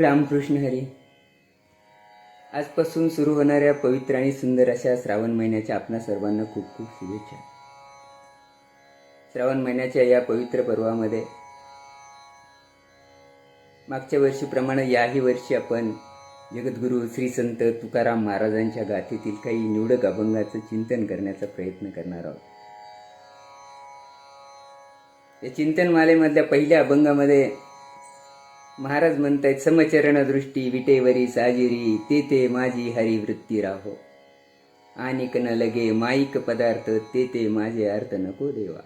रामकृष्ण हरी. आजपासून सुरू होणाऱ्या पवित्र आणि सुंदर अशा श्रावण महिन्याच्या आपणा सर्वांना खूप खूप शुभेच्छा. श्रावण महिन्याच्या या पवित्र पर्वामध्ये मागच्या वर्षीप्रमाणे याही वर्षी आपण जगद्गुरू श्री संत तुकाराम महाराजांच्या गाथेतील काही निवडक अभंगाचं चिंतन करण्याचा प्रयत्न करणार आहोत. या चिंतनमालेमधल्या पहिल्या अभंगामध्ये महाराज म्हणतायत समचरण दृष्टी विटेवरी साजिरी तेथे माझी हरी वृत्ती राहो. आनिक न लगे माईक पदार्थ तेथे माझे अर्थ नको देवा.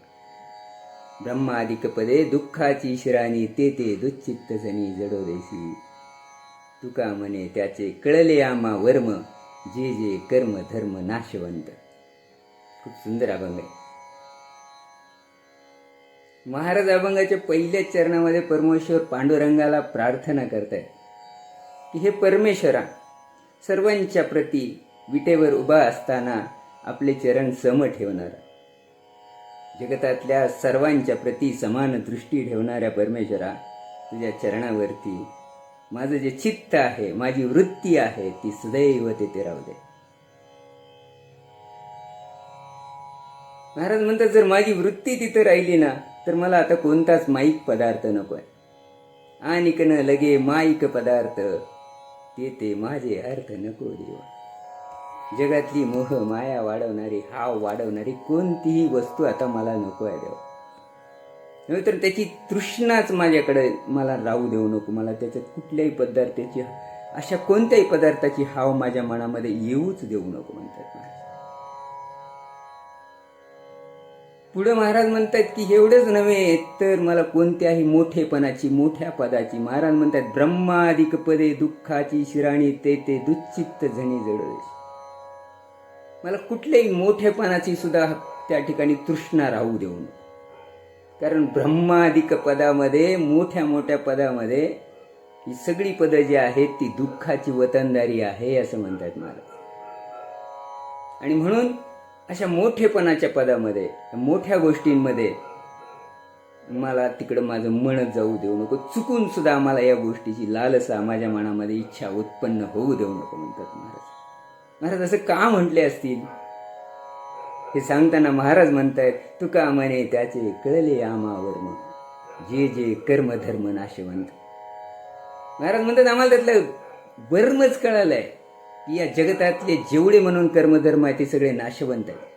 ब्रह्मादिक पदे दुःखाची शिराणी तेथे दुश्चित्त दुच्चित्त जनी जडोदेशी. तुका म्हणे त्याचे कळले आमा वर्म जे जे कर्म धर्म नाशवंत. खूप सुंदर अभंग आहे. महाराज अभंगाच्या पहिल्या चरणामध्ये परमेश्वर पांडुरंगाला प्रार्थना करतायत. की हे परमेश्वरा सर्वांच्या प्रती विटेवर उभा असताना आपले चरण सम ठेवणारा. जगतातल्या सर्वांच्या प्रती समान दृष्टी ठेवणाऱ्या परमेश्वरा तुझ्या चरणावरती माझं जे चित्त आहे माझी वृत्ती आहे ती सदैव तेथे राहू दे. महाराज म्हणतात जर माझी वृत्ती तिथं राहिली ना तर मला आता कोणताच माईक पदार्थ नको आहे आणि कन लगे माईक पदार्थ ते ते माझे अर्थ नको देवा. जगातली मोह माया वाढवणारी हाव वाढवणारी कोणतीही वस्तू आता मला नको आहे देवा. नव्हे तर त्याची तृष्णाच माझ्याकडे मला राहू देऊ नको. मला त्याच्यात कुठल्याही पदार्थाची अशा कोणत्याही पदार्थाची हाव माझ्या मनामध्ये येऊच देऊ नको म्हणतात मला पुढे महाराज म्हणतात की एवढंच नव्हे तर मला कोणत्याही मोठेपणाची मोठ्या पदाची महाराज म्हणतात ब्रह्माधिक पदे दुःखाची शिराणी ते ते दुश्चित्त झणी जडोश मला कुठल्याही मोठेपणाची सुद्धा त्या ठिकाणी तृष्णा राहू देऊ नये. कारण ब्रह्माधिक पदामध्ये मोठ्या मोठ्या पदामध्ये ही सगळी पदं जी आहेत ती दुःखाची वतनदारी आहे असं म्हणतात महाराज. आणि म्हणून अशा मोठेपणाच्या पदामध्ये मोठ्या गोष्टींमध्ये मला तिकडं माझं मन जाऊ देऊ नको. चुकून सुद्धा आम्हाला या गोष्टीची लालसा माझ्या मनामध्ये इच्छा उत्पन्न होऊ देऊ नको म्हणतात महाराज. महाराज असं का म्हटले असतील? हे सांगताना महाराज म्हणतायत तुका म्हणे त्याचे कळले आमावर मग. जे जे कर्म धर्म नाशवंत. महाराज म्हणतात आम्हाला त्यातलं वर्मच कळालंय. की या जगतातले जेवढे म्हणून कर्मधर्म आहे ते सगळे नाशवंत आहे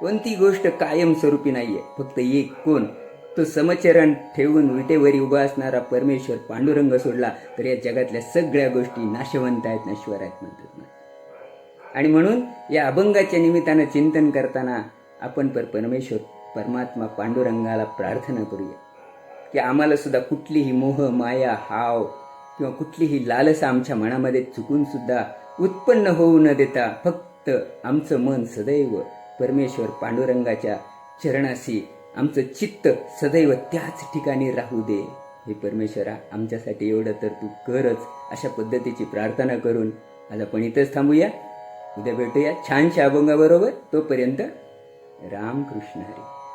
कोणती गोष्ट कायमस्वरूपी नाहीये फक्त एक कोण तो समचरण ठेवून विटेवरी उभा असणारा परमेश्वर पांडुरंग सोडला तर या जगातल्या सगळ्या गोष्टी नाशवंत आहेत नश्वर आहेत म्हणतात ना. आणि म्हणून या अभंगाच्या निमित्तानं चिंतन करताना आपण पर परमेश्वर परमात्मा पांडुरंगाला प्रार्थना करूया. की आम्हाला सुद्धा कुठलीही मोह माया हाव किंवा कुठलीही लालसा आमच्या मनामध्ये चुकून सुद्धा उत्पन्न होऊ न देता फक्त आमचं मन सदैव परमेश्वर पांडुरंगाच्या चरणाशी आमचं चित्त सदैव त्याच ठिकाणी राहू दे. हे परमेश्वरा आमच्यासाठी एवढं तर तू करच अशा पद्धतीची प्रार्थना करून आज आपण इथंच थांबूया. उद्या भेटूया छानशा अभंगाबरोबर. तोपर्यंत रामकृष्ण हरी.